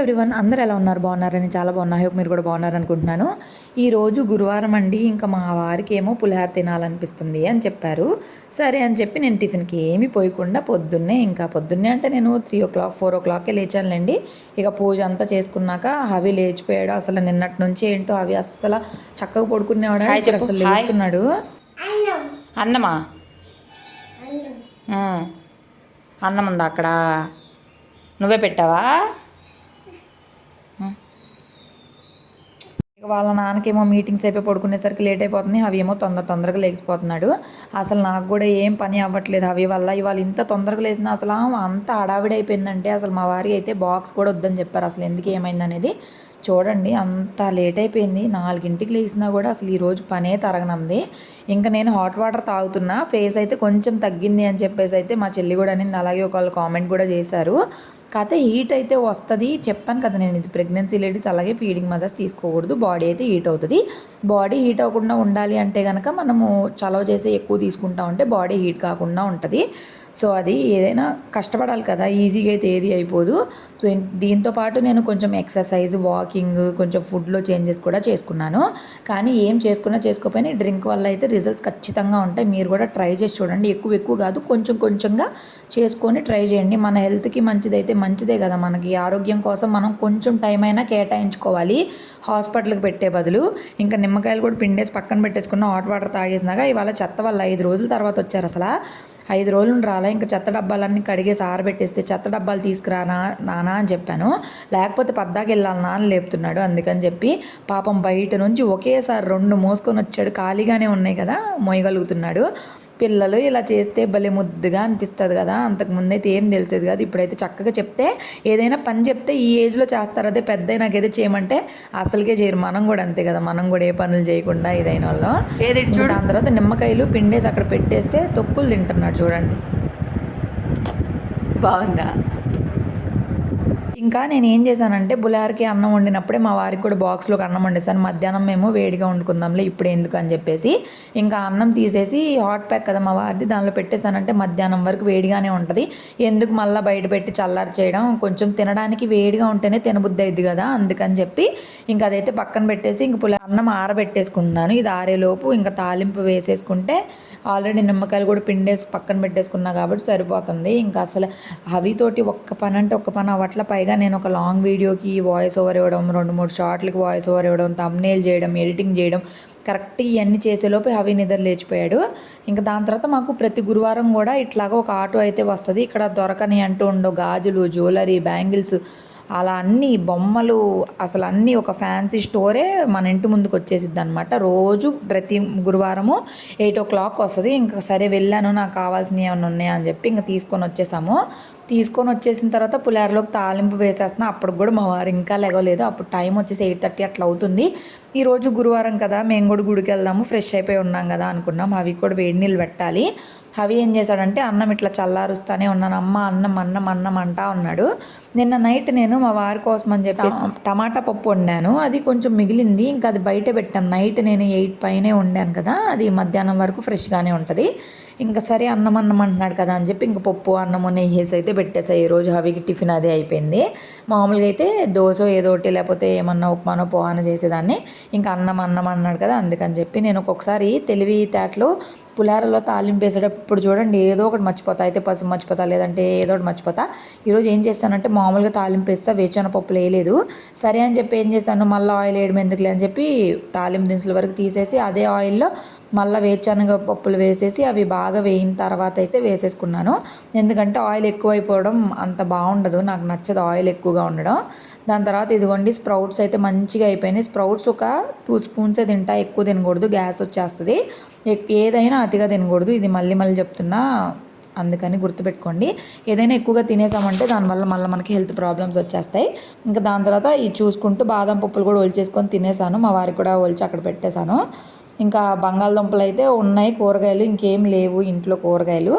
Everyone అందరూ ఎలా ఉన్నారు? బాగున్నారని చాలా బాగున్నా. హోప్ మీరు కూడా బాగున్నారు అనుకుంటున్నాను. ఈరోజు గురువారం అండి. ఇంకా మా వారికి ఏమో పులిహార తినాలనిపిస్తుంది అని చెప్పారు. సరే అని చెప్పి నేను టిఫిన్కి ఏమీ పోయకుండా పొద్దున్నే ఇంకా పొద్దున్నే అంటే నేను త్రీ ఓ క్లాక్ ఫోర్ ఓ క్లాక్కే లేచానులేండి. ఇక పూజ అంతా చేసుకున్నాక అవి లేచిపోయాడు. అసలు నిన్నటి నుంచి ఏంటో అవి అస్సలు చక్కగా పడుకునేవాడు అసలు. లేస్తున్నాడు. అన్నమా. అన్నం ఉందా అక్కడ? నువ్వే పెట్టావా? వాళ్ళ నాన్నకేమో మీటింగ్స్ అయిపోయి పడుకునేసరికి లేట్ అయిపోతుంది. అవి ఏమో తొందర తొందరగా లేచిపోతున్నాడు. అసలు నాకు కూడా ఏం పని అవ్వట్లేదు అవి వల్ల. ఇవాళ ఇంత తొందరగా లేచిన అసలు అంత హడావిడి అయిపోయిందంటే అసలు మా వారి అయితే బాక్స్ కూడా వద్దని చెప్పారు. అసలు ఎందుకు ఏమైంది అనేది చూడండి. అంత లేట్ అయిపోయింది. నాలుగింటికి లేచినా కూడా అసలు ఈరోజు పనే తరగనంది. ఇంకా నేను హాట్ వాటర్ తాగుతున్నా. ఫేస్ అయితే కొంచెం తగ్గింది అని చెప్పేసి అయితే మా చెల్లి కూడా అనింది. అలాగే ఒకళ్ళు కామెంట్ కూడా చేశారు. కాకపోతే హీట్ అయితే వస్తుంది. చెప్పాను కదా నేను ఇది ప్రెగ్నెన్సీ లేడీస్ అలాగే ఫీడింగ్ మదర్స్ తీసుకోకూడదు. బాడీ అయితే హీట్ అవుతుంది. బాడీ హీట్ అవ్వకుండా ఉండాలి అంటే కనుక మనము చలవ చేసే ఎక్కువ తీసుకుంటా ఉంటే బాడీ హీట్ కాకుండా ఉంటుంది. సో అది ఏదైనా కష్టపడాలి కదా ఈజీగా అయితే ఏది అయిపోదు. సో దీంతో పాటు నేను కొంచెం ఎక్సర్సైజ్ వాకింగ్ కొంచెం ఫుడ్లో చేంజెస్ కూడా చేసుకున్నాను. కానీ ఏం చేసుకున్నా చేసుకోకపోయినా డ్రింక్ వల్ల అయితే రిజల్ట్స్ ఖచ్చితంగా ఉంటాయి. మీరు కూడా ట్రై చేసి చూడండి. ఎక్కువ ఎక్కువ కాదు కొంచెం కొంచెంగా చేసుకొని ట్రై చేయండి. మన హెల్త్కి మంచిదైతే మంచిదే కదా మనకి. ఆరోగ్యం కోసం మనం కొంచెం టైం అయినా కేటాయించుకోవాలి. హాస్పిటల్కి పెట్టే బదులు. ఇంకా నిమ్మకాయలు కూడా పిండేసి పక్కన పెట్టేసుకున్న హాట్ వాటర్ తాగేసినాక ఇవాళ చెత్త వల్ల ఐదు రోజుల తర్వాత వచ్చారు అసలు. ఐదు రోజులు రాలా ఇంకా చెత్త డబ్బాలన్నీ కడిగేసి ఆరబెట్టేస్తే చెత్త డబ్బాలు తీసుకురానా నానా అని చెప్పాను. లేకపోతే పద్దాకి వెళ్ళాలి నాన్న లేపుతున్నాడు అందుకని చెప్పి పాపం బయట నుంచి ఒకేసారి రెండు మోసుకొని వచ్చాడు. ఖాళీగానే ఉన్నాయి కదా మోయగలుగుతున్నాడు పిల్లలు ఇలా చేస్తే భలే ముద్దుగా అనిపిస్తుంది కదా. అంతకు ముందైతే ఏం తెలిసేది కాదు. ఇప్పుడైతే చక్కగా చెప్తే ఏదైనా పని చెప్తే ఈ ఏజ్లో చేస్తారు. అదే పెద్ద నాకైతే చేయమంటే అసలుకే చేయరు. మనం కూడా అంతే కదా. మనం కూడా ఏ పనులు చేయకుండా ఇదైన వాళ్ళు. ఏది ఇటు చూడు. దాని తర్వాత నిమ్మకాయలు పిండేసి అక్కడ పెట్టేస్తే తొక్కులు తింటున్నాడు చూడండి. బాగుందా? ఇంకా నేను ఏం చేశానంటే బులార్కి అన్నం వండినప్పుడే మా వారికి కూడా బాక్స్లోకి అన్నం వండేసాను మధ్యాహ్నం మేము వేడిగా వండుకుందాంలే ఇప్పుడు ఎందుకు అని చెప్పేసి ఇంకా అన్నం తీసేసి హాట్ ప్యాక్ కదా మా వారిది దానిలో పెట్టేశానంటే మధ్యాహ్నం వరకు వేడిగానే ఉంటుంది. ఎందుకు మళ్ళీ బయట పెట్టి చల్లారి చేయడం? కొంచెం తినడానికి వేడిగా ఉంటేనే తినబుద్ధి అయింది కదా అందుకని చెప్పి ఇంకా అదైతే పక్కన పెట్టేసి ఇంక పులి అన్నం ఆరబెట్టేసుకుంటున్నాను. ఇది ఆరేలోపు ఇంకా తాలింపు వేసేసుకుంటే ఆల్రెడీ నిమ్మకాయలు కూడా పిండేసి పక్కన పెట్టేసుకున్నా కాబట్టి సరిపోతుంది. ఇంకా అసలు అవితోటి ఒక్క పని అంటే ఒక్క పని అవట్ల పైగా నేను ఒక లాంగ్ వీడియోకి వాయిస్ ఓవర్ ఇవ్వడం రెండు మూడు షార్ట్లకి వాయిస్ ఓవర్ ఇవ్వడం తమ్నేల్ చేయడం ఎడిటింగ్ చేయడం కరెక్ట్ ఇవన్నీ చేసేలోపు అవి నిద్ర లేచిపోయాడు. ఇంకా దాని తర్వాత మాకు ప్రతి గురువారం కూడా ఇట్లాగా ఒక ఆటో అయితే వస్తుంది. ఇక్కడ దొరకని అంటూ ఉండవు. గాజులు జ్యువెలరీ బ్యాంగిల్స్ అలా అన్ని బొమ్మలు అసలు అన్నీ ఒక ఫ్యాన్సీ స్టోరే మన ఇంటి ముందుకు వచ్చేసిద్ది అనమాట రోజు ప్రతి గురువారము ఎయిట్ ఓ క్లాక్ వస్తుంది. ఇంకా సరే వెళ్ళాను నాకు కావాల్సినవి ఏమైనా ఉన్నాయా అని చెప్పి ఇంకా తీసుకొని వచ్చేసాము. తీసుకొని వచ్చేసిన తర్వాత పులారలోకి తాలింపు వేసేస్తున్నా. అప్పుడు కూడా మా వారు ఇంకా లెగలేదు అప్పుడు టైం వచ్చేసి ఎయిట్ థర్టీ అట్లా అవుతుంది. ఈరోజు గురువారం కదా మేము కూడా గుడికి వెళ్దాము ఫ్రెష్ అయిపోయి ఉన్నాం కదా అనుకున్నాం. అవి కూడా వేడి నీళ్ళు పెట్టాలి. అవి ఏం చేశాడంటే అన్నం ఇట్లా చల్లారుస్తానే ఉన్నాను. అమ్మ అన్నం అన్నం అన్నం అంటా ఉన్నాడు. నిన్న నైట్ నేను మా వారి కోసం అని చెప్పి టమాటా పప్పు వండాను. అది కొంచెం మిగిలింది. ఇంకా అది బయట పెట్టాను నైట్ నేను ఎయిట్ పైనే వండాను కదా. అది మధ్యాహ్నం వరకు ఫ్రెష్గానే ఉంటుంది. ఇంకా సరే అన్నం అన్నం అంటున్నాడు కదా అని చెప్పి ఇంకా పప్పు అన్నము నెయ్యి వేసి అయితే పెట్టేసాయి ఈరోజు హవికి టిఫిన్ అదే అయిపోయింది. మామూలుగా అయితే దోశ ఏదో ఒకటి లేకపోతే ఏమన్నా ఉప్మానో పోహానో చేసేదాన్ని. ఇంకా అన్నం అన్నం అన్నాడు కదా అందుకని చెప్పి నేను ఒక్కొక్కసారి తెలివి తేటలో పులిహారలో తాలింపు వేసేటప్పుడు చూడండి ఏదో ఒకటి మర్చిపోతా. అయితే పసుపు మర్చిపోతా లేదంటే ఏదో ఒకటి మర్చిపోతా. ఈరోజు ఏం చేస్తానంటే మామూలుగా తాలింపు వేస్తా వేచిన పప్పులు వేయలేదు. సరే అని చెప్పి ఏం చేశాను మళ్ళీ ఆయిల్ వేయడం ఎందుకులే అని చెప్పి తాలింపు దినుసుల వరకు తీసేసి అదే ఆయిల్లో మళ్ళీ వేరుశనగ పప్పులు వేసేసి అవి బాగా వేయిన తర్వాత అయితే వేసేసుకున్నాను. ఎందుకంటే ఆయిల్ ఎక్కువైపోవడం అంత బాగుండదు. నాకు నచ్చదు ఆయిల్ ఎక్కువగా ఉండడం. దాని తర్వాత ఇదిగోండి స్ప్రౌట్స్ అయితే మంచిగా అయిపోయినాయి. స్ప్రౌట్స్ ఒక టూ స్పూన్సే తింటా. ఎక్కువ తినకూడదు. గ్యాస్ వచ్చేస్తుంది. ఎక్- ఏదైనా అతిగా తినకూడదు. ఇది మళ్ళీ మళ్ళీ చెప్తున్నా అందుకని గుర్తుపెట్టుకోండి. ఏదైనా ఎక్కువగా తినేసామంటే దానివల్ల మళ్ళీ మనకి హెల్త్ ప్రాబ్లమ్స్ వచ్చేస్తాయి. ఇంకా దాని తర్వాత ఇది చూసుకుంటూ బాదం పప్పులు కూడా ఒలిచేసుకొని తినేసాను. మా వారికి కూడా ఒలిచి అక్కడ పెట్టేశాను. ఇంకా బంగాళదుంపలు అయితే ఉన్నాయి కూరగాయలు ఇంకేం లేవు ఇంట్లో కూరగాయలు.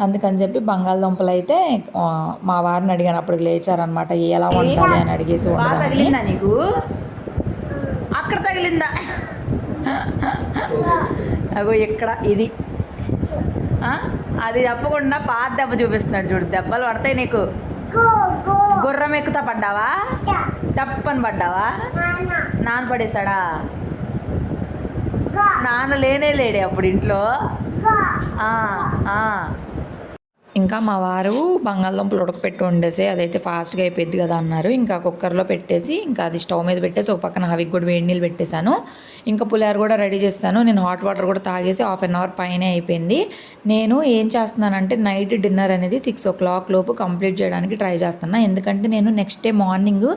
అందుకని చెప్పి బంగాళదుంపలు అయితే మా వారిని అడిగాను అప్పుడు లేచారనమాట ఎలా వండాలి అని అడిగేసి తగిలిందా నీకు? అక్కడ తగిలిందా? అగో ఇక్కడ ఇది. ఆ? అది చెప్పకుండా పాత దెబ్బ చూపిస్తున్నాడు చూడు దెబ్బలు పడతాయి నీకు. గుర్రం ఎక్కుతా పడ్డావా? టప్పని పడ్డావా? నాన్న పడేశాడా? నాన్న లేనే లేడే అప్పుడు ఇంట్లో ఆ, ఆ. ఇంకా మా వారు బంగాళదుంపలు ఉడకపెట్టి వండేసి అదైతే ఫాస్ట్గా అయిపోయింది కదా అన్నారు. ఇంకా కుక్కర్లో పెట్టేసి ఇంకా అది స్టవ్ మీద పెట్టేసి ఒక పక్కన హవికి కూడా వేడి నీళ్ళు పెట్టేశాను. ఇంకా పులిహార కూడా రెడీ చేస్తాను. నేను హాట్ వాటర్ కూడా తాగేసి హాఫ్ అన్ అవర్ పైనే అయిపోయింది. నేను ఏం చేస్తున్నానంటే నైట్ డిన్నర్ అనేది సిక్స్ ఓ క్లాక్ లోపు కంప్లీట్ చేయడానికి ట్రై చేస్తున్నా. ఎందుకంటే నేను నెక్స్ట్ డే మార్నింగ్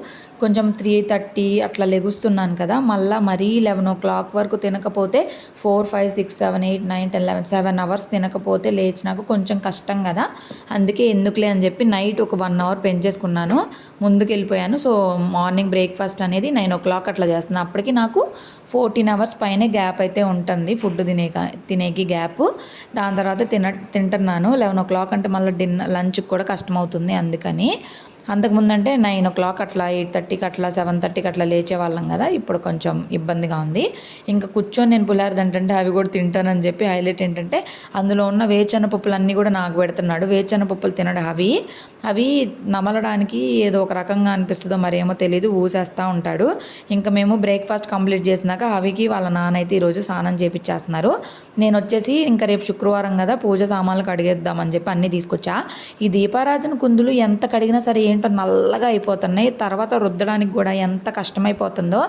కొంచెం త్రీ థర్టీ అట్లా లెగుస్తున్నాను కదా. మళ్ళీ మరీ లెవెన్ ఓ క్లాక్ వరకు తినకపోతే four five six seven eight nine ten eleven seven hours తినకపోతే లేచినాక కొంచెం కష్టం కదా. అందుకే ఎందుకులే అని చెప్పి నైట్ ఒక వన్ అవర్ పెంచేసుకున్నాను ముందుకు వెళ్ళిపోయాను సో మార్నింగ్ బ్రేక్ఫాస్ట్ అనేది నైన్ ఓ క్లాక్ అట్లా చేస్తున్నాను అప్పటికి నాకు ఫోర్టీన్ అవర్స్ పైనే గ్యాప్ అయితే ఉంటుంది. ఫుడ్ తినేక తినేకి గ్యాప్. దాని తర్వాత తిన తింటున్నాను. లెవెన్ ఓ క్లాక్ అంటే మళ్ళీ డిన్నర్ లంచ్కి కూడా కష్టం అవుతుంది అందుకని. అంతకుముందంటే నైన్ ఓ క్లాక్ అట్లా ఎయిట్ థర్టీకి అట్లా సెవెన్ థర్టీకి అట్లా లేచే వాళ్ళం కదా. ఇప్పుడు కొంచెం ఇబ్బందిగా ఉంది. ఇంకా కూర్చొని నేను పులారది ఏంటంటే అవి కూడా తింటానని చెప్పి హైలైట్ ఏంటంటే అందులో ఉన్న వేచన పప్పులు అన్నీ కూడా నాకు పెడుతున్నాడు. వేచన పప్పులు తినడు అవి అవి నమలడానికి ఏదో ఒక రకంగా అనిపిస్తుందో మరేమో తెలియదు ఊసేస్తూ ఉంటాడు. ఇంకా మేము బ్రేక్ఫాస్ట్ కంప్లీట్ చేసినాక అవికి వాళ్ళ నాన్న అయితే ఈరోజు స్నానం చేపించేస్తున్నారు నేను వచ్చేసి ఇంకా రేపు శుక్రవారం కదా పూజ సామాన్లు కడిగేద్దామని చెప్పి అన్నీ తీసుకొచ్చా. ఈ దీపారాజన కుందులు ఎంత కడిగినా సరే ఏంటో నల్లగా అయిపోతున్నాయి. తర్వాత రుద్దడానికి కూడా ఎంత కష్టమైపోతుందో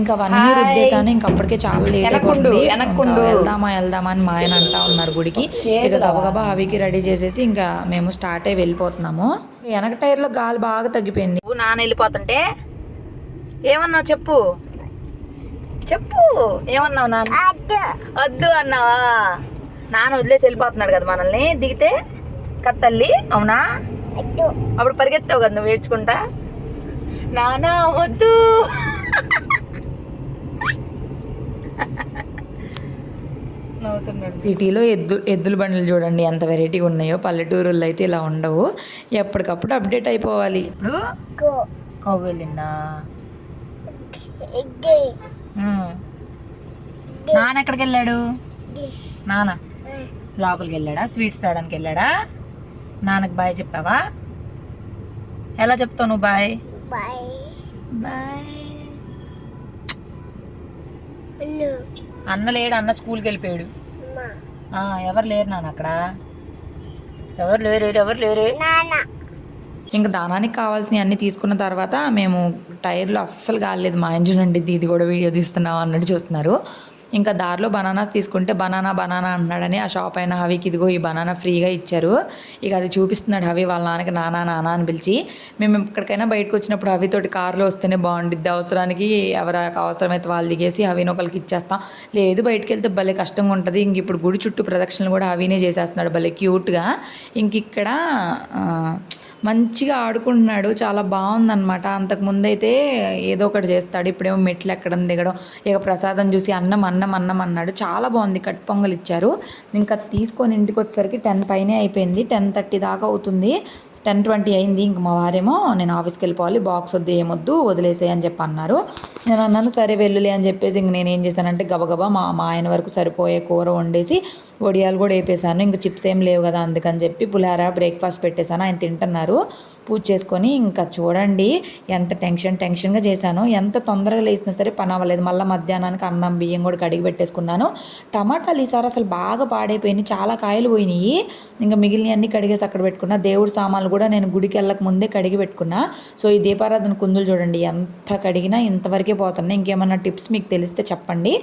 ఇంకా అవన్నీ. రుద్దేశాను. ఇంకా అప్పటికే చాలా లేట్ వెనక్కుండు, అయిపోతుంది. వెళ్దామా వెళ్దామా అని మా ఆయన అంటా ఉన్నారు గుడికి. ఇక గబగబా అవికి రెడీ చేసేసి ఇంకా మేము స్టార్ట్ అయ్యి వెళ్ళిపోతున్నాము. వెనక టైర్లో గాలి బాగా తగ్గిపోయింది. నువ్వు నాన్న వెళ్ళిపోతుంటే ఏమన్నావు చెప్పు? చెప్పు. ఏమన్నావు నాన్న? వద్దు అన్నావా? నాన్న వదిలేసి వెళ్ళిపోతున్నాడు కదా మనల్ని. దిగితే కథ తల్లి అవునా? అప్పుడు పరిగెత్తావు కదా నువ్వు ఏడ్చుకుంటా? నానా వద్దు. నవ్వుతున్నాడు. సిటీలో ఎద్దు ఎద్దుల బండ్లు చూడండి ఎంత వెరైటీగా ఉన్నాయో. పల్లెటూరుల్లో అయితే ఇలా ఉండవు. ఎప్పటికప్పుడు అప్డేట్ అయిపోవాలి. ఇప్పుడు. నాన్న ఎక్కడికి వెళ్ళాడు నాన్న. లోపలికి వెళ్ళాడా? స్వీట్స్ తేడానికి వెళ్ళాడా? నాన్నకు బాయ్ చెప్పావా? ఎలా చెప్తావు నువ్వు బాయ్? బాయ్. అన్న. లేడు అన్న స్కూల్కి వెళ్ళిపోయాడు. ఆ, ఎవరు లేరు నాన్న అక్కడ? ఎవరు లేరు ఎవరు లేరు? ఇంకా దానానికి కావాల్సినవి అన్నీ తీసుకున్న తర్వాత మేము టైర్లో అస్సలు కాలేదు మా ఇంటి నుండి ఇది కూడా వీడియో తీస్తున్నాం అన్నట్టు చూస్తున్నారు. ఇంకా దారిలో బనానాస్ తీసుకుంటే బనానా బనానా అంటున్నాడని ఆ షాప్ అయిన హవికి ఇదిగో ఈ బనానా ఫ్రీగా ఇచ్చారు. ఇక అది చూపిస్తున్నాడు హవి వాళ్ళ నాన్నకి నానా నానా అని పిలిచి మేము ఎక్కడికైనా బయటకు వచ్చినప్పుడు హవితోటి కారులో వస్తేనే బాగుండిద్ది. అవసరానికి ఎవరికి అవసరమైతే వాళ్ళు దిగేసి హవిని ఒకరికి ఇచ్చేస్తాం. లేదు బయటకు వెళ్తే భలే కష్టంగా ఉంటుంది. ఇంక ఇప్పుడు గుడి చుట్టూ ప్రదక్షిణలు కూడా హవినే చేసేస్తున్నాడు భలే క్యూట్గా. ఇంక ఇక్కడ మంచిగా ఆడుకుంటున్నాడు చాలా బాగుందనమాట అంతకుముందైతే అయితే ఏదో ఒకటి చేస్తాడు ఇప్పుడేమో మెట్లు ఎక్కడం దిగడం ఇక ప్రసాదం చూసి అన్నం అన్నం అన్నం అన్నాడు. చాలా బాగుంది కట్ పొంగల్ ఇచ్చారు. ఇంకా తీసుకొని ఇంటికి వచ్చేసరికి టెన్ పైనే అయిపోయింది టెన్ థర్టీ దాకా అవుతుంది. టెన్ ట్వంటీ అయింది. ఇంక మా వారేమో నేను ఆఫీస్కి వెళ్ళిపోవాలి బాక్స్ వద్దు ఏమొద్దు వదిలేసేయ్ అని చెప్పి అన్నారు నేను అన్నాను సరే వెల్లులే అని చెప్పేసి ఇంక నేను ఏం చేశానంటే గబగబా మా మా ఆయన వరకు సరిపోయే కూర వండేసి వడియాలు కూడా వేపేసాను ఇంక చిప్స్ ఏం లేవు కదా అందుకని చెప్పి పులిహార బ్రేక్ఫాస్ట్ పెట్టేశాను. ఆయన తింటున్నారు. పూజ చేసుకొని ఇంకా చూడండి ఎంత టెన్షన్ టెన్షన్గా చేశాను. ఎంత తొందరగా లేసినా సరే పని అవ్వలేదు. మళ్ళీ మధ్యాహ్నానికి అన్నం బియ్యం కూడా కడిగి పెట్టేసుకున్నాను. టమాటాలు ఈసారి అసలు బాగా పాడైపోయినాయి. చాలా కాయలు పోయినాయి. ఇంకా మిగిలినవన్నీ కడిగేసి అక్కడ పెట్టుకున్నా. దేవుడు సామాన్లు కూడా నేను గుడికి వెళ్ళక ముందే కడిగి పెట్టుకున్నా. సో ఈ దీపారాధన కుందులు చూడండి ఎంత కడిగినా ఇంతవరకే పోతున్నాయి. ఇంకేమన్నా టిప్స్ మీకు తెలిస్తే చెప్పండి.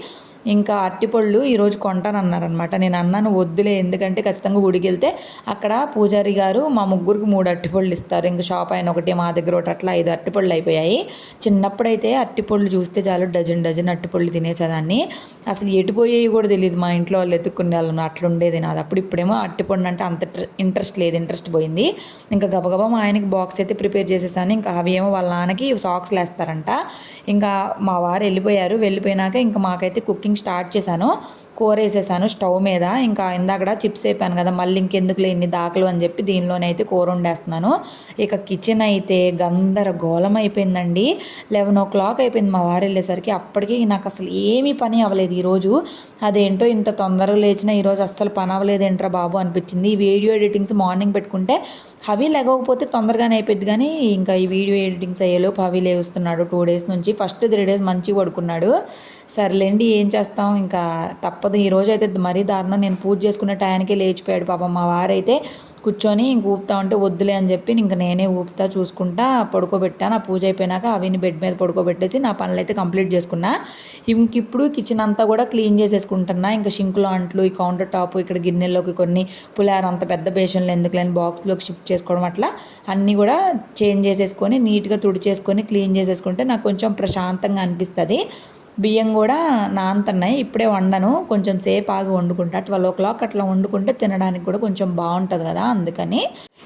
ఇంకా అరటిపళ్ళు ఈరోజు కొంటానన్నారనమాట నేను అన్నాను వద్దులే ఎందుకంటే ఖచ్చితంగా గుడికి వెళ్తే అక్కడ పూజారి గారు మా ముగ్గురికి మూడు అరటిపళ్ళు ఇస్తారు. ఇంకా షాప్ ఆయన ఒకటి మా దగ్గర ఒకటి అట్లా ఐదు అరటిపళ్ళు అయిపోయాయి. చిన్నప్పుడైతే అరటిపళ్ళు చూస్తే చాలు డజన్ డజన్ అరటిపళ్ళు తినేసేదాన్ని. అసలు ఎటు పోయేవి కూడా తెలియదు మా ఇంట్లో వాళ్ళు ఎత్తుక్కునే వాళ్ళు. అట్లా ఉండేది నాది. అప్పుడు ఇప్పుడేమో అరటిపండు అంటే అంత ఇంట్రెస్ట్ లేదు ఇంట్రెస్ట్ పోయింది. ఇంకా గబగబా మా ఆయనకి బాక్స్ అయితే ప్రిపేర్ చేసేసాను. ఇంకా అవి ఏమో వాళ్ళ నాన్నకి సాక్స్లు వేస్తారంట ఇంకా మా వారు వెళ్ళిపోయారు. వెళ్ళిపోయినాక ఇంకా మాకైతే కుకింగ్ స్టార్ట్ చేశాను. కూర వేసేసాను స్టవ్ మీద. ఇంకా ఇందాక చిప్స్ అయిపోయాను కదా మళ్ళీ ఇంకెందుకులే ఇన్ని దాకలు అని చెప్పి దీనిలోనైతే కూర వండేస్తున్నాను. ఇక కిచెన్ అయితే గందరగోళం అయిపోయిందండి. లెవెన్ ఓ క్లాక్ అయిపోయింది మా వారు వెళ్ళేసరికి. అప్పటికి నాకు అసలు ఏమీ పని అవ్వలేదు ఈరోజు. అదేంటో ఇంత తొందరగా లేచినా ఈరోజు అస్సలు పని అవ్వలేదు ఏంట్రా బాబు అనిపించింది. ఈ వీడియో ఎడిటింగ్స్ మార్నింగ్ పెట్టుకుంటే హవి లేకపోతే తొందరగానే అయిపోద్ది కానీ ఇంకా ఈ వీడియో ఎడిటింగ్స్ అయ్యేలోపు హవి లేస్తున్నాడు. టూ డేస్ నుంచి ఫస్ట్ త్రీ డేస్ మంచిగా పడుకున్నాడు. సర్లేండి ఏం చేస్తాం? ఇంకా తప్పదు. ఈరోజు అయితే మరీ దారుణం. నేను పూజ చేసుకునే టయానికే లేచిపోయాడు పాపం. మా వారైతే కూర్చొని ఇంక ఊపుతా ఉంటే వద్దులే అని చెప్పి ఇంక నేనే ఊపుతా చూసుకుంటా పడుకోబెట్టాను. ఆ పూజ అయిపోయినాక అవిని బెడ్ మీద పడుకోబెట్టేసి నా పనులు అయితే కంప్లీట్ చేసుకున్నా. ఇంక ఇప్పుడు కిచెన్ అంతా కూడా క్లీన్ చేసేసుకుంటున్నా. ఇంకా షింకులో అంట్లు ఈ కౌంటర్ టాప్ ఇక్కడ గిన్నెల్లోకి కొన్ని పులార్ అంత పెద్ద బేషన్లు ఎందుకు లేని బాక్స్లోకి షిఫ్ట్ చేసుకోవడం అట్లా అన్నీ కూడా చేంజ్ చేసేసుకొని నీట్గా తుడిచేసుకొని క్లీన్ చేసేసుకుంటే నాకు కొంచెం ప్రశాంతంగా అనిపిస్తుంది. బియ్యం కూడా నానుతున్నాయి ఇప్పుడే వండను. కొంచెం సేపు ఆగి వండుకుంటా. ట్వెల్వ్ ఓ క్లాక్ అట్లా వండుకుంటే తినడానికి కూడా కొంచెం బాగుంటుంది కదా అందుకని.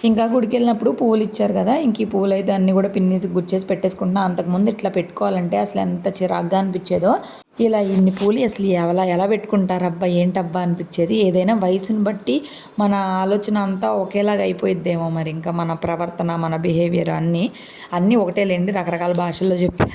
ఇంకా గుడికి వెళ్ళినప్పుడు పువ్వులు ఇచ్చారు కదా ఇంక ఈ పువ్వులు అయితే అన్నీ కూడా పిన్నీసి గుచ్చేసి పెట్టేసుకుంటున్నా. అంతకుముందు ఇట్లా పెట్టుకోవాలంటే అసలు ఎంత చిరాగ్గా అనిపించేదో. ఇలా ఇన్ని పూలు అసలు ఎలా ఎలా పెట్టుకుంటారు? అబ్బా ఏంటబ్బా అనిపించేది? ఏదైనా వయసుని బట్టి మన ఆలోచన అంతా ఒకేలాగా అయిపోయిద్దేమో మరి. ఇంకా మన ప్రవర్తన మన బిహేవియర్ అన్నీ అన్నీ ఒకటే లేండి రకరకాల భాషల్లో చెప్పా.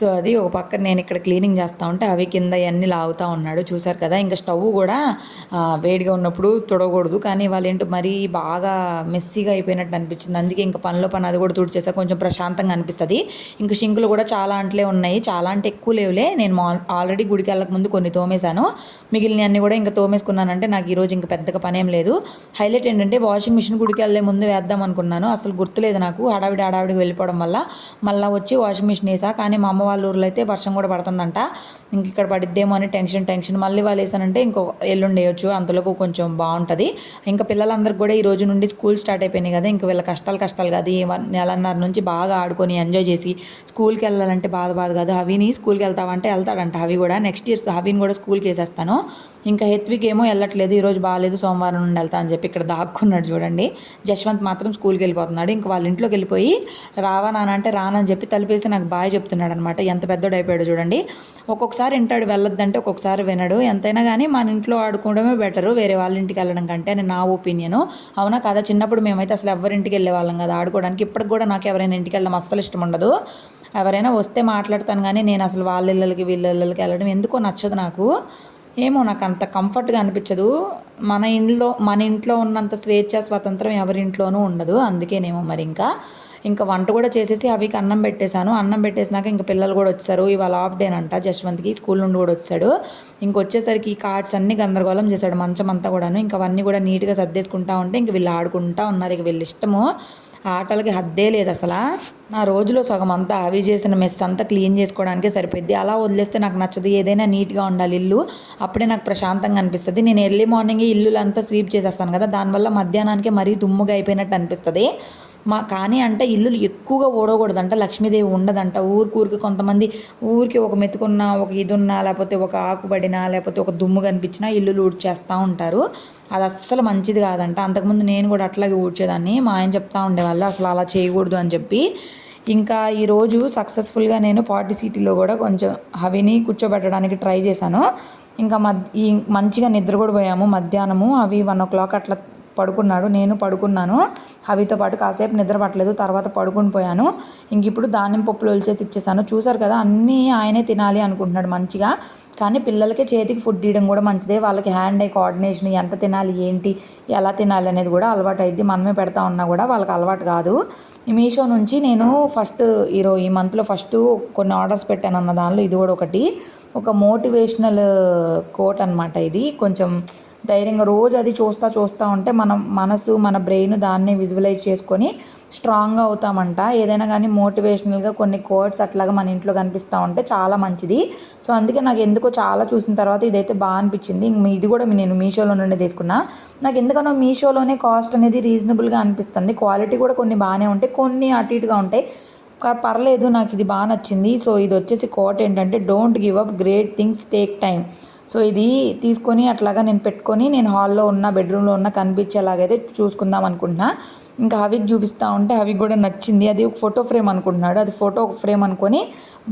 సో అది ఒక పక్క నేను ఇక్కడ క్లీనింగ్ చేస్తూ ఉంటే అవి కింద అన్నీ లాగుతూ ఉన్నాడు. చూశారు కదా? ఇంకా స్టవ్ కూడా వేడిగా ఉన్నప్పుడు తుడవకూడదు. కానీ వాళ్ళు ఏంటో మరీ బాగా మెస్సీగా అయిపోయినట్టు అనిపించింది. అందుకే ఇంకా పనిలో పని అది కూడా తుడిచేసా. కొంచెం ప్రశాంతంగా అనిపిస్తుంది. ఇంకా షింకులు కూడా చాలా అంట్లే ఉన్నాయి. చాలా అంటే ఎక్కువ లేవులే. నేను మా ఆల్రెడీ గుడికి వెళ్ళక ముందు కొన్ని తోమేశాను. మిగిలిన అన్ని కూడా ఇంకా తోమేసుకున్నానంటే నాకు ఈరోజు ఇంకా పెద్దగా పని ఏం లేదు. హైలైట్ ఏంటంటే వాషింగ్ మిషన్ గుడికి వెళ్ళే ముందు వేద్దాం అనుకున్నాను. అసలు గుర్తులేదు నాకు. హడావిడి హడావిడికి వెళ్ళిపోవడం వల్ల. మళ్ళీ వచ్చి వాషింగ్ మిషన్ వేసా. కానీ మా అమ్మ వాళ్ళ ఊర్లో అయితే వర్షం కూడా పడుతుందంట. ఇంక ఇక్కడ పడిద్దేమో అని టెన్షన్ టెన్షన్. మళ్ళీ వాళ్ళు వేసానంటే ఇంకో ఎల్లుండి వేయొచ్చు. అంతలోపు కొంచెం బాగుంటుంది. ఇంకా పిల్లలందరికీ కూడా ఈ రోజు నుండి స్కూల్ స్టార్ట్ అయిపోయినాయి కదా ఇంకా వీళ్ళ కష్టాలు కష్టాలు కాదు. నెలన్నర నుంచి బాగా ఆడుకొని ఎంజాయ్ చేసి స్కూల్కి వెళ్ళాలంటే బాధ బాధ కాదు. హవిని స్కూల్కి వెళ్తావంటే వెళ్తాడంట హవి కూడా. నెక్స్ట్ ఇయర్ హవిని కూడా స్కూల్కి వేసేస్తాను. ఇంకా హెత్విక్ ఏమో వెళ్ళట్లేదు ఈరోజు బాగాలేదు సోమవారం నుండి వెళ్తా అని చెప్పి ఇక్కడ దాక్కున్నాడు చూడండి. జశ్వంత్ మాత్రం స్కూల్కి వెళ్ళిపోతున్నాడు. ఇంకా వాళ్ళ ఇంట్లోకి వెళ్ళిపోయి రావా నానంటే అంటే రానని చెప్పి తలిపేసి నాకు బాయ్ చెప్తున్నాడు అనమాట. ఎంత పెద్దోడు అయిపోయాడు చూడండి. ఒక్కొక్కసారి వింటాడు వెళ్ళొద్దంటే ఒక్కొక్కసారి వినడు. ఎంతైనా కానీ మన ఇంట్లో ఆడుకోవడమే బెటరు వేరే వాళ్ళ ఇంటికి వెళ్ళడం కంటే అని నా ఒపీనియన్. అవునా కదా? చిన్నప్పుడు మేమైతే అసలు ఎవరింటికి వెళ్ళే వాళ్ళం కదా ఆడుకోవడానికి. ఇప్పటికి కూడా నాకు ఎవరైనా ఇంటికి వెళ్ళడం అస్సలు ఇష్టం ఉండదు. ఎవరైనా వస్తే మాట్లాడతాను కానీ నేను అసలు వాళ్ళ ఇళ్ళకి వీళ్ళ ఇళ్ళకి వెళ్ళడం ఎందుకో నచ్చదు నాకు. ఏమో నాకు అంత కంఫర్ట్గా అనిపించదు. మన ఇంట్లో మన ఇంట్లో ఉన్నంత స్వేచ్ఛ స్వతంత్రం ఎవరింట్లోనూ ఉండదు. అందుకేనేమో మరి ఇంకా ఇంకా వంట కూడా చేసేసి అవికి అన్నం పెట్టేశాను. అన్నం పెట్టేసినాక ఇంకా పిల్లలు కూడా వచ్చారు. ఇవాళ హాఫ్ డే అంట జశ్వంత్కి స్కూల్ నుండి కూడా వచ్చాడు. ఇంక వచ్చేసరికి ఈ కార్డ్స్ అన్ని గందరగోళం చేశాడు మంచం అంతా కూడాను. ఇంకా అవన్నీ కూడా నీట్గా సర్దేసుకుంటా ఉంటే ఇంక వీళ్ళు ఆడుకుంటా ఉన్నారు. ఇక వీళ్ళ ఇష్టము ఆటలకి హద్దే లేదు అసలు. నా రోజులో సగం అంతా అవి చేసిన మెస్ అంతా క్లీన్ చేసుకోవడానికే సరిపోద్ది అలా వదిలేస్తే నాకు నచ్చదు. ఏదైనా నీట్గా ఉండాలి ఇల్లు. అప్పుడే నాకు ప్రశాంతంగా అనిపిస్తుంది. నేను ఎర్లీ మార్నింగ్ ఇల్లు అంతా స్వీప్ చేసేస్తాను కదా. దానివల్ల మధ్యాహ్నానికి మరీ దుమ్ముగా అయిపోయినట్టు అనిపిస్తుంది. మా కానీ అంటే ఇల్లులు ఎక్కువగా ఓడకూడదంట లక్ష్మీదేవి ఉండదంట. ఊరికి ఊరికి కొంతమంది ఊరికి ఒక మెతుకున్న ఒక ఇది ఉన్నా లేకపోతే ఒక ఆకు పడినా లేకపోతే ఒక దుమ్ము కనిపించినా ఇల్లులు ఊడ్చేస్తూ ఉంటారు. అది అస్సలు మంచిది కాదంట. అంతకుముందు నేను కూడా అట్లాగే ఊడ్చేదాన్ని. మా ఆయన చెప్తా ఉండేవాళ్ళు అసలు అలా చేయకూడదు అని చెప్పి. ఇంకా ఈరోజు సక్సెస్ఫుల్గా నేను పార్టీ సిటీలో కూడా కొంచెం హవిని కూర్చోబెట్టడానికి ట్రై చేశాను. ఇంకా మద్ ఈ మంచిగా నిద్ర కూడా పోయాము. మధ్యాహ్నము అవి వన్ ఓ క్లాక్ అట్లా పడుకున్నాడు నేను పడుకున్నాను. అవితో పాటు కాసేపు నిద్ర పట్టలేదు తర్వాత పడుకుని పోయాను. ఇంక ఇప్పుడు ధాన్యం పప్పులు ఒలిచేసి ఇచ్చేసాను. చూసారు కదా అన్నీ ఆయనే తినాలి అనుకుంటున్నాడు మంచిగా. కానీ పిల్లలకి చేతికి ఫుడ్ ఇవ్వడం కూడా మంచిదే. వాళ్ళకి హ్యాండ్ ఐ కోఆర్డినేషన్ ఎంత తినాలి ఏంటి ఎలా తినాలి అనేది కూడా అలవాటు అయింది మనమే పెడతా ఉన్నా కూడా వాళ్ళకి అలవాటు కాదు. మీషో నుంచి నేను ఫస్ట్ ఈరో ఈ మంత్లో ఫస్ట్ కొన్ని ఆర్డర్స్ పెట్టాను అన్న దానిలో ఇది కూడా ఒకటి. ఒక మోటివేషనల్ కోట్ అనమాట ఇది. కొంచెం ధైర్యంగా రోజు అది చూస్తూ చూస్తూ ఉంటే మనం మనసు మన బ్రెయిన్ దాన్ని విజువలైజ్ చేసుకొని స్ట్రాంగ్గా అవుతామంట. ఏదైనా కానీ మోటివేషనల్గా కొన్ని కోట్స్ అట్లాగా మన ఇంట్లో కనిపిస్తూ ఉంటే చాలా మంచిది. సో అందుకే నాకు ఎందుకో చాలా చూసిన తర్వాత ఇదైతే బాగా అనిపించింది. ఇది కూడా నేను మీషోలో నుండి తీసుకున్నా. నాకు ఎందుకనో మీషోలోనే కాస్ట్ అనేది రీజనబుల్గా అనిపిస్తుంది. క్వాలిటీ కూడా కొన్ని బాగానే ఉంటాయి. కొన్ని అటు ఇటుగా ఉంటాయి. పర్లేదు నాకు ఇది బాగా నచ్చింది. సో ఇది వచ్చేసి కోట్ ఏంటంటే don't give up great things take time so ఇది తీసుకొని అట్లాగా నేను పెట్టుకొని నేను హాల్లో ఉన్న బెడ్రూమ్లో ఉన్న కనిపించేలాగైతే చూసుకుందాం అనుకుంటున్నా. ఇంకా హవికి చూపిస్తూ ఉంటే హవికి కూడా నచ్చింది. అది ఒక ఫోటో ఫ్రేమ్ అనుకుంటున్నాడు. అది ఫోటో ఫ్రేమ్ అనుకొని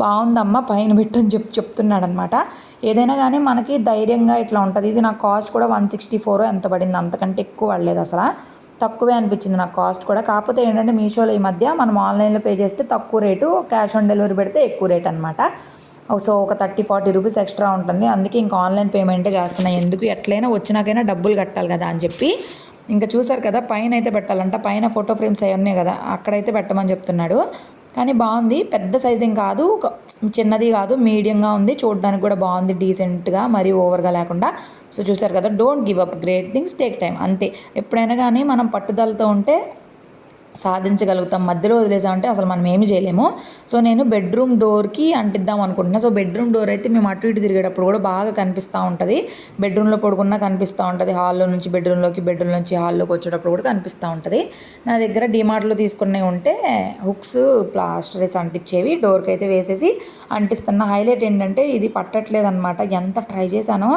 బాగుందమ్మా పైన పెట్టని చెప్ చెప్తున్నాడు అనమాట ఏదైనా కానీ మనకి ధైర్యంగా ఇట్లా ఉంటుంది. ఇది నా కాస్ట్ కూడా వన్ సిక్స్టీ ఫోర్ ఎంత పడింది? అంతకంటే ఎక్కువ పడలేదు అసలు. తక్కువే అనిపించింది నాకు కాస్ట్ కూడా. కాకపోతే ఏంటంటే మీషోలో ఈ మధ్య మనం ఆన్లైన్లో పే చేస్తే తక్కువ రేటు క్యాష్ ఆన్ డెలివరీ పెడితే ఎక్కువ రేట్ అనమాట సో ఒక థర్టీ ఫార్టీ రూపీస్ ఎక్స్ట్రా ఉంటుంది. అందుకే ఇంకా ఆన్లైన్ పేమెంటే చేస్తున్నాయి ఎందుకు? ఎట్లయినా వచ్చినాకైనా డబ్బులు కట్టాలి కదా అని చెప్పి. ఇంకా చూసారు కదా పైన అయితే పెట్టాలంట. పైన ఫోటో ఫ్రేమ్స్ అవి ఉన్నాయి కదా అక్కడైతే పెట్టమని చెప్తున్నాడు. కానీ బాగుంది. పెద్ద సైజ్ ఏం కాదు. ఒక చిన్నది కాదు. మీడియంగా ఉంది. చూడడానికి కూడా బాగుంది. డీసెంట్గా మరీ ఓవర్గా లేకుండా. సో చూసారు కదా don't give up. Great things take time అంతే. ఎప్పుడైనా కానీ మనం పట్టుదలతో ఉంటే సాధించగలుగుతాం మధ్యలో వదిలేసామంటే అసలు మనం ఏమి చేయలేము. సో నేను బెడ్రూమ్ డోర్కి అంటిద్దాం అనుకుంటున్నా. సో బెడ్రూమ్ డోర్ అయితే మేము అటు ఇటు తిరిగేటప్పుడు కూడా బాగా కనిపిస్తూ ఉంటుంది. బెడ్రూమ్లో పడుకున్నా కనిపిస్తూ ఉంటుంది. హాల్లో నుంచి బెడ్రూమ్లోకి బెడ్రూమ్ నుంచి హాల్లోకి వచ్చేటప్పుడు కూడా కనిపిస్తూ ఉంటుంది. నా దగ్గర డిమార్ట్లో తీసుకునే ఉంటే హుక్స్ ప్లాస్టర్స్ అంటించేవి డోర్కి అయితే వేసేసి అంటిస్తున్న. హైలైట్ ఏంటంటే ఇది పట్టట్లేదు అనమాట ఎంత ట్రై చేశానో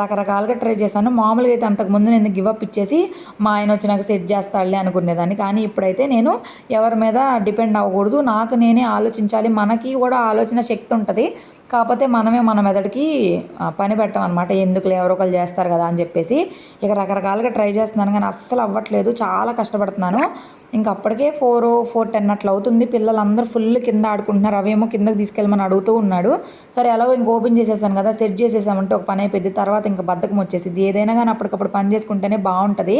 రకరకాలుగా ట్రై చేశాను. మామూలుగా అయితే అంతకుముందు నేను గివప్ ఇచ్చేసి మా ఆయన వచ్చినాక సెట్ చేస్తాడులే అనుకునేదాన్ని. కానీ ఇప్పుడైతే అయితే నేను ఎవరి మీద డిపెండ్ అవ్వకూడదు. నాకు నేనే ఆలోచించాలి. మనకి కూడా ఆలోచన శక్తి ఉంటుంది. కాకపోతే మనమే మన మెదడుకి పని పెట్టం అనమాట ఎందుకులే ఎవరో ఒకరు చేస్తారు కదా అని చెప్పేసి. ఇక రకరకాలుగా ట్రై చేస్తున్నాను కానీ అస్సలు అవ్వట్లేదు. చాలా కష్టపడుతున్నాను. ఇంకా అప్పటికే ఫోర్ ఫోర్ టెన్ అట్లా అవుతుంది. పిల్లలందరూ ఫుల్ కింద ఆడుకుంటున్నారు. అవేమో కిందకి తీసుకెళ్ళమని అడుగుతూ ఉన్నాడు. సరే ఎలా ఇంక ఓపెన్ చేసేసాను కదా సెట్ చేసేసామంటే ఒక పని అయిపోయింది తర్వాత ఇంకా బద్దకం వచ్చేసింది ఏదైనా కానీ అప్పటికప్పుడు పని చేసుకుంటేనే బాగుంటుంది.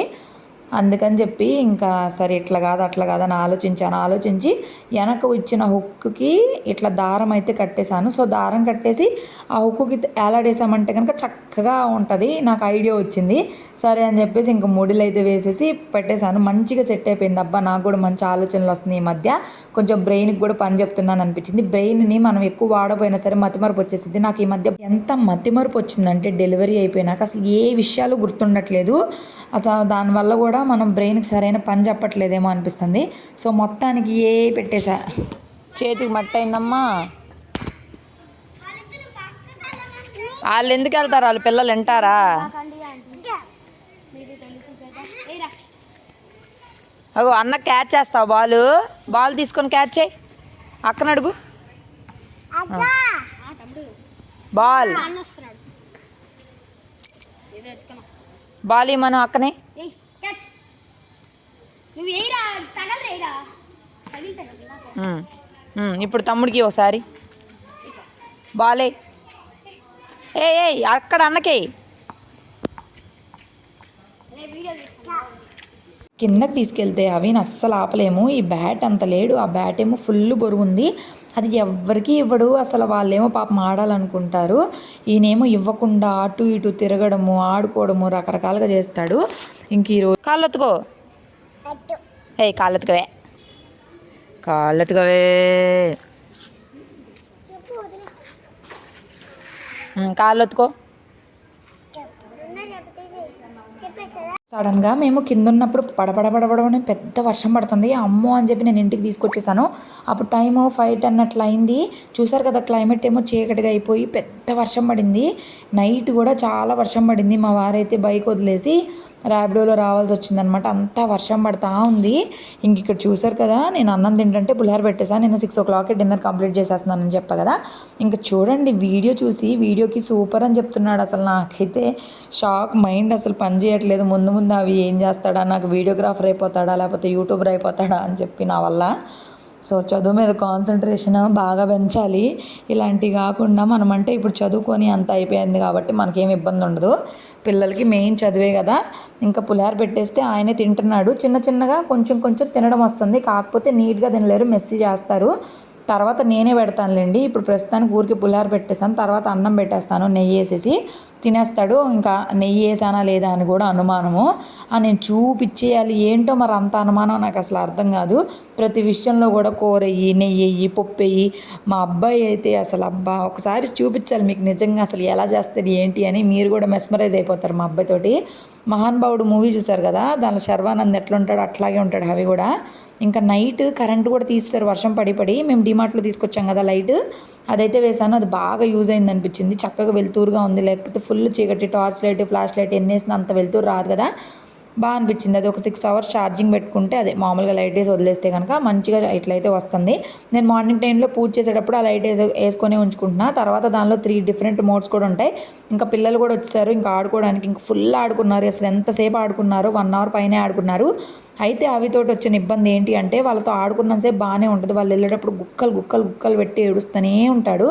అందుకని చెప్పి ఇంకా సరే ఇట్లా కాదు అట్లా కాదని ఆలోచించాను. ఆలోచించి వెనక ఇచ్చిన హుక్కి ఇట్లా దారం అయితే కట్టేశాను. సో దారం కట్టేసి ఆ హుక్కి ఏలాడేసామంటే కనుక చక్కగా ఉంటుంది. నాకు ఐడియా వచ్చింది. సరే అని చెప్పేసి ఇంకా ముడిలు అయితే వేసేసి పెట్టేశాను. మంచిగా సెట్ అయిపోయింది. అబ్బా నాకు కూడా మంచి ఆలోచనలు వస్తున్నాయి ఈ మధ్య. కొంచెం బ్రెయిన్కి కూడా పని చెప్తున్నాను అనిపించింది. బ్రెయిన్ని మనం ఎక్కువ వాడపోయినా సరే మతిమరుపు వచ్చేసింది నాకు ఈ మధ్య ఎంత మతిమరుపు వచ్చిందంటే డెలివరీ అయిపోయినాక అసలు ఏ విషయాలు గుర్తుండట్లేదు. అసలు దానివల్ల కూడా మనం బ్రెయిన్కి సరైన పని చెప్పట్లేదేమో అనిపిస్తుంది. సో మొత్తానికి ఏ పెట్టేశా చేతికి మట్టి అయిందమ్మా. వాళ్ళు ఎందుకు వెళ్తారు? వాళ్ళ పిల్లలు వింటారా? అగో అన్న క్యాచ్ చేస్తావు బాల్. బాల్ తీసుకొని క్యాచ్ చేయి. అక్కన అడుగు. బాల్. బాల్ మనం అక్కనే? నువ్వు ఇప్పుడు తమ్ముడికి ఒకసారి బాలే. ఏ ఏ అక్కడ అన్నకే. కిందకి తీసుకెళ్తే అవి అస్సలు ఆపలేము. ఈ బ్యాట్ అంత లేడు. ఆ బ్యాట్ ఏమో ఫుల్ బరువు ఉంది. అది ఎవ్వరికి ఇవ్వడు. అసలు వాళ్ళేమో పాపం ఆడాలనుకుంటారు. ఈయనేమో ఇవ్వకుండా అటు ఇటు తిరగడము ఆడుకోవడము రకరకాలుగా చేస్తాడు. ఇంక ఈరోజు కాళ్ళెత్తుకో ఏ కాళ్ళెత్తుకవే. కాళ్ళెత్తుకవే. కాళ్ళెత్తుకో. సడన్గా మేము కింద ఉన్నప్పుడు పడపడ పడపడమని పెద్ద వర్షం పడుతుంది. అమ్మో అని చెప్పి నేను ఇంటికి తీసుకొచ్చేసాను. అప్పుడు టైము ఫైవ్ టెన్ అట్లా అయింది చూసారు కదా క్లైమేట్ ఏమో చీకటిగా అయిపోయి పెద్ద వర్షం పడింది. నైట్ కూడా చాలా వర్షం పడింది. మా వారైతే బైక్ వదిలేసి ర్యాపిడోలో రావాల్సి వచ్చిందనమాట. అంతా వర్షం పడతా ఉంది. ఇంక ఇక్కడ చూసారు కదా నేను అన్నం తింటుంటే పులిహార పెట్టేసాను నేను సిక్స్ ఓ క్లాక్కి డిన్నర్ కంప్లీట్ చేసేస్తున్నానని చెప్పా కదా. ఇంకా చూడండి వీడియో చూసి వీడియోకి సూపర్ అని చెప్తున్నాడు అసలు నాకైతే షాక్ మైండ్ అసలు పని చేయట్లేదు. ముందు ముందు అవి ఏం చేస్తాడా నాకు వీడియోగ్రాఫర్ అయిపోతాడా లేకపోతే యూట్యూబర్ అయిపోతాడా అని చెప్పి నా వల్ల సో చదువు మీద కాన్సన్ట్రేషన్ బాగా పెంచాలి. ఇలాంటివి కాకుండా మనం అంటే ఇప్పుడు చదువుకొని అంత అయిపోయింది కాబట్టి మనకేం ఇబ్బంది ఉండదు. పిల్లలకి మెయిన్ చదివే కదా. ఇంకా పులిహార పెట్టేస్తే ఆయనే తింటున్నాడు. చిన్న చిన్నగా కొంచెం కొంచెం తినడం వస్తుంది. కాకపోతే నీట్గా తినలేరు మెస్సీ చేస్తారు. తర్వాత నేనే పెడతానులేండి. ఇప్పుడు ప్రస్తుతానికి ఊరికి పులిహార పెట్టేస్తాను తర్వాత అన్నం పెట్టేస్తాను నెయ్యి వేసేసి తినేస్తాడు. ఇంకా నెయ్యి వేసానా లేదా అని కూడా అనుమానము. ఆ నేను చూపిచ్చేయాలి ఏంటో మరి అంత అనుమానం నాకు అసలు అర్థం కాదు. ప్రతి విషయంలో కూడా కూర వెయ్యి నెయ్యి వెయ్యి పప్పు వెయ్యి మా అబ్బాయి అయితే అసలు అబ్బా ఒకసారి చూపించాలి మీకు నిజంగా అసలు ఎలా చేస్తాడు ఏంటి అని మీరు కూడా మెస్మరైజ్ అయిపోతారు మా అబ్బాయితోటి మహానుభావుడు మూవీ చూసారు కదా దానిలో శర్వానంద్ ఎట్లా ఉంటాడో అట్లాగే ఉంటాడు అవి కూడా. ఇంకా నైట్ కరెంట్ కూడా తీస్తారు వర్షం పడి పడి. మేము డిమార్ట్లో తీసుకొచ్చాం కదా లైట్ అదైతే వేసాను అది బాగా యూజ్ అయింది అనిపించింది. చక్కగా వెలుతురుగా ఉంది లేకపోతే ఫుల్ చీకటి టార్చ్ లైట్ ఫ్లాష్ లైట్ ఎన్ని వేసినా అంత వెలుతురు రాదు కదా. బాగా అనిపించింది. అది ఒక సిక్స్ అవర్స్ ఛార్జింగ్ పెట్టుకుంటే అదే మామూలుగా లైట్ వేసి వదిలేస్తే కనుక మంచిగా ఇట్లయితే వస్తుంది. నేను మార్నింగ్ టైంలో పూజ చేసేటప్పుడు ఆ లైట్ వేసి వేసుకొని ఉంచుకుంటున్నా. తర్వాత దానిలో త్రీ డిఫరెంట్ మోడ్స్ కూడా ఉంటాయి. ఇంకా పిల్లలు కూడా వచ్చారు ఇంకా ఆడుకోవడానికి ఇంకా ఫుల్ ఆడుకున్నారు. అసలు ఎంతసేపు ఆడుకున్నారు? వన్ అవర్ పైనే ఆడుకున్నారు. అయితే అవితోటి వచ్చిన ఇబ్బంది ఏంటి అంటే వాళ్ళతో ఆడుకున్నంతసేపు బాగానే ఉంటుంది. వాళ్ళు వెళ్ళేటప్పుడు గుక్కలు గుక్కలు గుక్కలు పెట్టి ఏడుస్తూనే ఉంటాడు.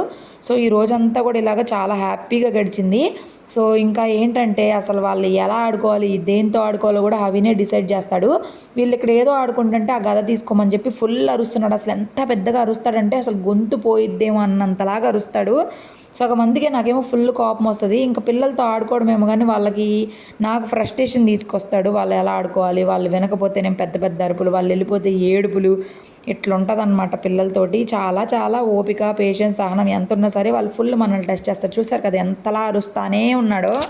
సో ఈ రోజంతా కూడా ఇలాగ చాలా హ్యాపీగా గడిచింది. సో ఇంకా ఏంటంటే అసలు వాళ్ళు ఎలా ఆడుకోవాలి దేంతో ఆడుకోవాలో కూడా అవినే డిసైడ్ చేస్తాడు. వీళ్ళు ఇక్కడ ఏదో ఆడుకుంటుంటే ఆ గద తీసుకోమని చెప్పి ఫుల్ అరుస్తున్నాడు. అసలు ఎంత పెద్దగా అరుస్తాడంటే అసలు గొంతు పోయిద్దేమో అన్నంతలాగా అరుస్తాడు. సగం అందుకే నాకేమో ఫుల్ కోపం వస్తుంది. ఇంకా పిల్లలతో ఆడుకోవడమేమో కానీ వాళ్ళకి నాకు ఫ్రస్ట్రేషన్ తీసుకొస్తాడు. వాళ్ళు ఎలా ఆడుకోవాలి? వాళ్ళు వినకపోతే నేను పెద్ద పెద్ద అరుపులు వాళ్ళు వెళ్ళిపోతే ఏడుపులు ఇట్లా పిల్లలతోటి. చాలా చాలా ఓపిక పేషెన్స్ సహనం ఎంత ఉన్నా సరే వాళ్ళు ఫుల్ మనల్ని టెస్ట్ చేస్తారు. చూసారు కదా ఎంతలా అరుస్తానే ఉన్నాడో.